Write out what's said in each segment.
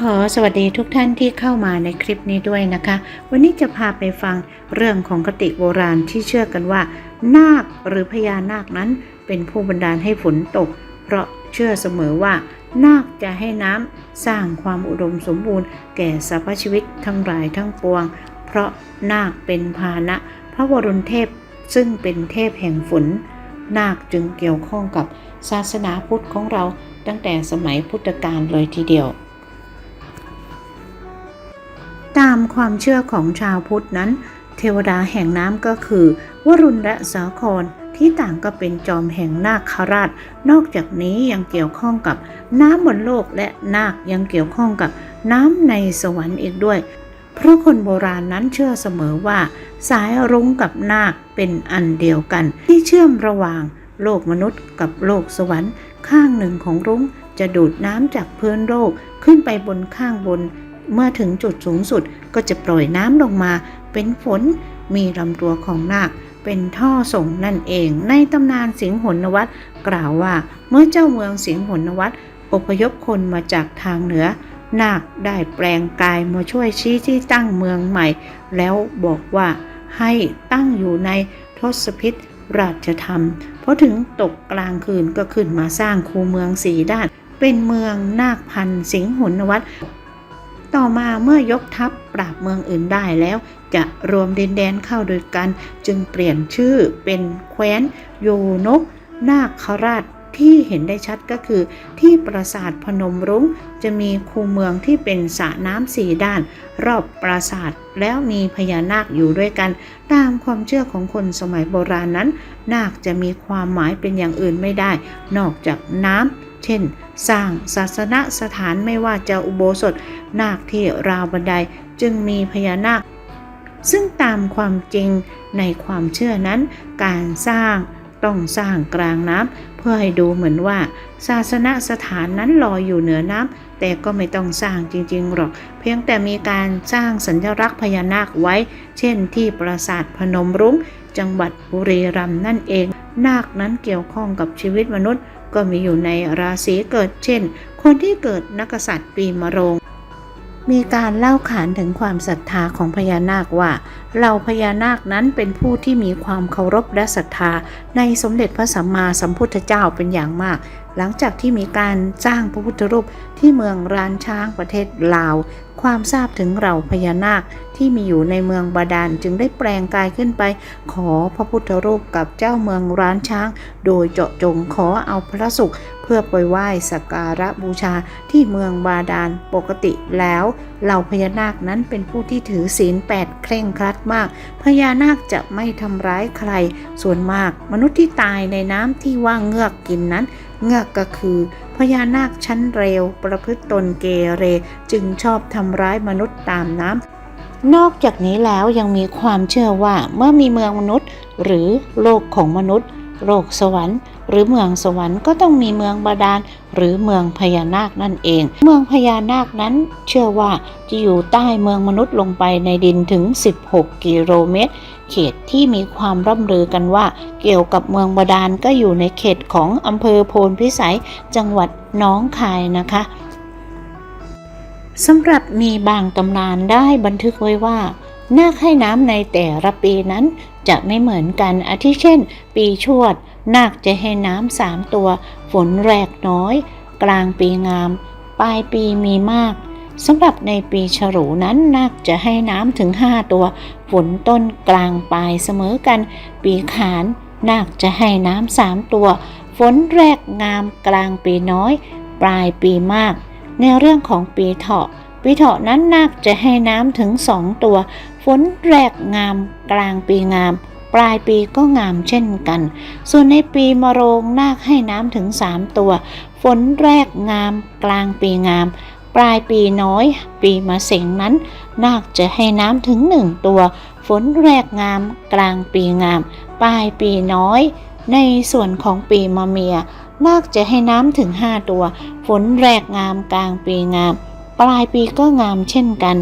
ขอสวัสดีทุกท่านที่เข้ามาในคลิปนี้ด้วยนะคะ วันนี้จะพาไปฟังเรื่องของคติโบราณที่เชื่อกันว่า นาคหรือพญานาคนั้นเป็นผู้บันดาลให้ฝนตก เพราะเชื่อเสมอว่า นาคจะให้น้ำสร้างความอุดมสมบูรณ์ แก่สรรพชีวิตทั้งหลายทั้งปวง เพราะนาคเป็นพานะ พระวรุณเทพซึ่งเป็นเทพแห่งฝน นาคจึงเกี่ยวข้องกับศาสนาพุทธของเราตั้งแต่สมัยพุทธกาลเลยทีเดียว ตามความเชื่อของชาวพุทธนั้น เทวดาแห่งน้ำก็คือ วรุณและสาครที่ต่างก็เป็นจอมแห่งนาคราช นอกจากนี้ยังเกี่ยวข้องกับน้ำบนโลกและนาคยังเกี่ยวข้องกับน้ำในสวรรค์อีกด้วย เพราะคนโบราณนั้นเชื่อเสมอว่า สายรุ้งกับนาคเป็นอันเดียวกัน ที่เชื่อมระหว่างโลกมนุษย์กับโลกสวรรค์ ข้างหนึ่งของรุ้งจะดูดน้ำจากพื้นโลกขึ้นไปบนข้างบน เมื่อถึงจุดสูงสุดก็จะปล่อยน้ำลงมา เป็นฝนมีลำตัวของนาคเป็นท่อส่งนั่นเอง ในตำนานสิงหนวัตกล่าวว่าเมื่อเจ้าเมืองสิงหนวัตอพยพคนมาจากทางเหนือนาคได้แปลงกายมาช่วยชี้ที่ตั้งเมืองใหม่ แล้วบอกว่าให้ตั้งอยู่ในทศพิษราชธรรมพอถึงตกกลางคืนก็ขึ้นมาสร้างคูเมืองสีด้าน เป็นเมืองนาคพันธ์สิงหนวัต ต่อมาเมื่อยกทัพปราบเมืองอื่นได้แล้ว จะรวมดินแดนเข้าโดยกัน จึงเปลี่ยนชื่อเป็นแคว้นโยนกนาคราช ที่เห็นได้ชัดก็คือ ที่ปราสาทพนมรุ้ง จะมีคูเมืองที่เป็นสระน้ำสี่ด้าน รอบปราสาทแล้วมีพญานาคอยู่ด้วยกัน ตามความเชื่อของคนสมัยโบราณนั้น นาคจะมีความหมายเป็นอย่างอื่นไม่ได้ นอกจากน้ำเช่น สร้างศาสนสถานไม่ว่าจะอุโบสถ นาคที่ราวบันไดจึงมีพญานาค ซึ่งตามความจริงในความเชื่อนั้น การสร้าง ต้องสร้างกลางน้ำเพื่อให้ดูเหมือนว่า ศาสนสถานนั้นลอยอยู่เหนือน้ำแต่ก็ไม่ต้องสร้างจริงๆหรอก เพียงแต่มีการสร้างสัญลักษณ์พญานาคไว้ เช่นที่ปราสาทพนมรุ้ง จังหวัดบุรีรัมย์นั่นเอง นาคนั้นเกี่ยวข้องกับชีวิตมนุษย์ ก็มีอยู่ในราศีเกิดเช่น คนที่เกิดนักษัตริย์ปีมะโรง มีการเล่าขานถึงความศรัทธาของพญานาคว่าเหล่าพญานาคนั้นเป็นผู้ที่มีความเคารพและศรัทธาในสมเด็จพระสัมมาสัมพุทธเจ้าเป็นอย่างมาก หลังจากที่มีการสร้างพระพุทธรูปที่เมืองรานช้างประเทศลาว ความทราบถึงเหล่าพญานาคที่มีอยู่ในเมืองบาดาลจึงได้แปลงกายขึ้นไป ขอพระพุทธรูปกับเจ้าเมืองร้านช้าง โดยเจาะจงขอเอาพระสุข เพื่อไปไหว้สักการะบูชาที่เมืองบาดาลปกติแล้วเหล่าพญานาคนั้นเป็นผู้ที่ถือศีลแปดเคร่งครัดมาก พญานาคจะไม่ทำร้ายใคร ส่วนมาก มนุษย์ที่ตายในน้ำที่ว่างเงือกกินนั้น เงือกก็คือพญานาคชั้นเร็ว ประพฤติตนเกเรจึงชอบทำร้ายมนุษย์ตามน้ำนอกจากนี้แล้วยังมีความเชื่อว่าเมื่อมีเมืองมนุษย์ หรือโลกของมนุษย์ โลกสวรรค์ หรือเมืองสวรรค์ก็ต้องมีเมืองบาดาลหรือเมืองพญานาคนั่นเอง เมืองพญานาคนั้นเชื่อว่าจะอยู่ใต้เมืองมนุษย์ลงไปในดินถึง 16 กิโลเมตร เขตที่มีความร่ำลือกันว่า เกี่ยวกับเมืองบาดาลก็อยู่ในเขตของอำเภอโพนพิสัยจังหวัดน้องคายนะคะสำหรับมีบางตำนานได้บันทึกไว้ว่านาคให้น้ำในแต่ละปีนั้นจะไม่เหมือนกันอาทิเช่น ปีชวด นาคจะให้น้ำสามตัว ฝนแรกน้อย กลางปีงาม ปลายปีมีมากสำหรับในปีฉลูนั้นนาคจะให้น้ำถึง5ตัว ฝนต้นกลางปลายเสมอกัน ปีขานนาคจะให้น้ำสามตัว ฝนแรกงามกลางปีน้อย ปลายปีมาก ในเรื่องของปีเถาะ ปีเถาะนั้นนาคจะให้น้ำถึงสองตัว ฝนแรกงามกลางปีงาม ปลายปีก็งามเช่นกัน ส่วนในปีมะโรงนาคให้น้ำถึงสามตัว ฝนแรกงาม กลางปีงาม ปลายปีน้อย ปีมะเสงนั้น นาคจะให้น้ำถึงหนึ่งตัว ฝนแรกงาม กลางปีงาม ปลายปีน้อย ในส่วนของปีมะเมีย นาคจะให้น้ำถึงห้าตัว ฝนแรกงาม กลางปีงาม ปลายปีก็งามเช่นกัน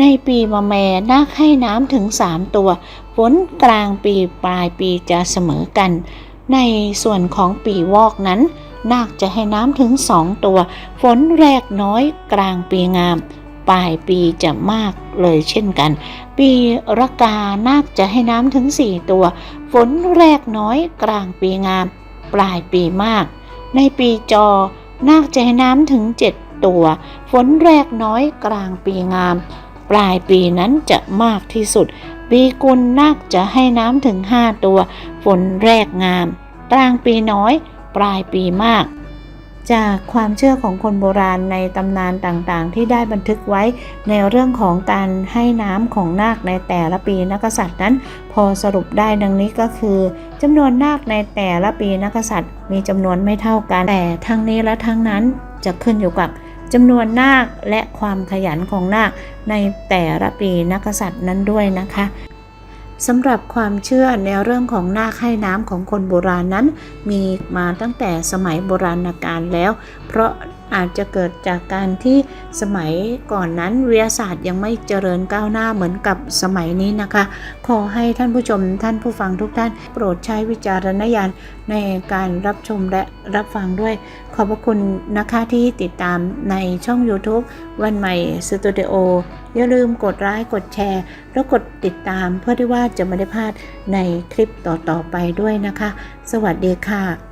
ในปีมะแม่นาคให้น้ำถึงสามตัว ฝนกลางปีปลายปีจะเสมอกัน ในส่วนของปีวอกนั้น นาคจะให้น้ำถึงสองตัว ฝนแรกน้อยกลางปีงาม ปลายปีจะมากเลยเช่นกัน ปีรกานาคจะให้น้ำถึงสี่ตัว ฝนแรกน้อยกลางปีงาม ปลายปีมาก ในปีจอ นาคจะให้น้ำถึงเจ็ดตัว ฝนแรกน้อยกลางปีงาม ปลายปีนั้นจะมากที่สุด ปีกุลนาคจะให้น้ำถึงห้าตัว ฝนแรกงาม กลางปีน้อย ปลายปีมาก จากความเชื่อของคนโบราณในตำนานต่างๆ ที่ได้บันทึกไว้ในเรื่องของการให้น้ำของนาคในแต่ละปีนักษัตริย์นั้น พอสรุปได้ดังนี้ก็คือจำนวนนาคในแต่ละปีนักษัตริย์มีจำนวนไม่เท่ากัน แต่ทั้งนี้และทั้งนั้นจะขึ้นอยู่กับ จำนวนนาคและความขยันของนาคในแต่ละปีนักษัตริย์นั้นด้วยนะคะสำหรับความเชื่อในเรื่องของนาคให้น้ำของคนโบราณนั้น มีมาตั้งแต่สมัยโบราณกาลแล้ว เพราะ อาจจะเกิดจากการที่สมัยก่อนนั้นวิทยาศาสตร์ยังไม่เจริญก้าวหน้าเหมือนกับสมัยนี้นะคะ ขอให้ท่านผู้ชมท่านผู้ฟังทุกท่าน โปรดใช้วิจารณญาณในการรับชมและรับฟังด้วย ขอบพระคุณนะคะที่ติดตามในช่อง YouTube วันใหม่สตูดิโออย่าลืมกดไลค์กดแชร์ แล้วกดติดตามเพื่อที่ว่าจะไม่ได้พลาดในคลิปต่อๆไปด้วยนะคะ สวัสดีค่ะ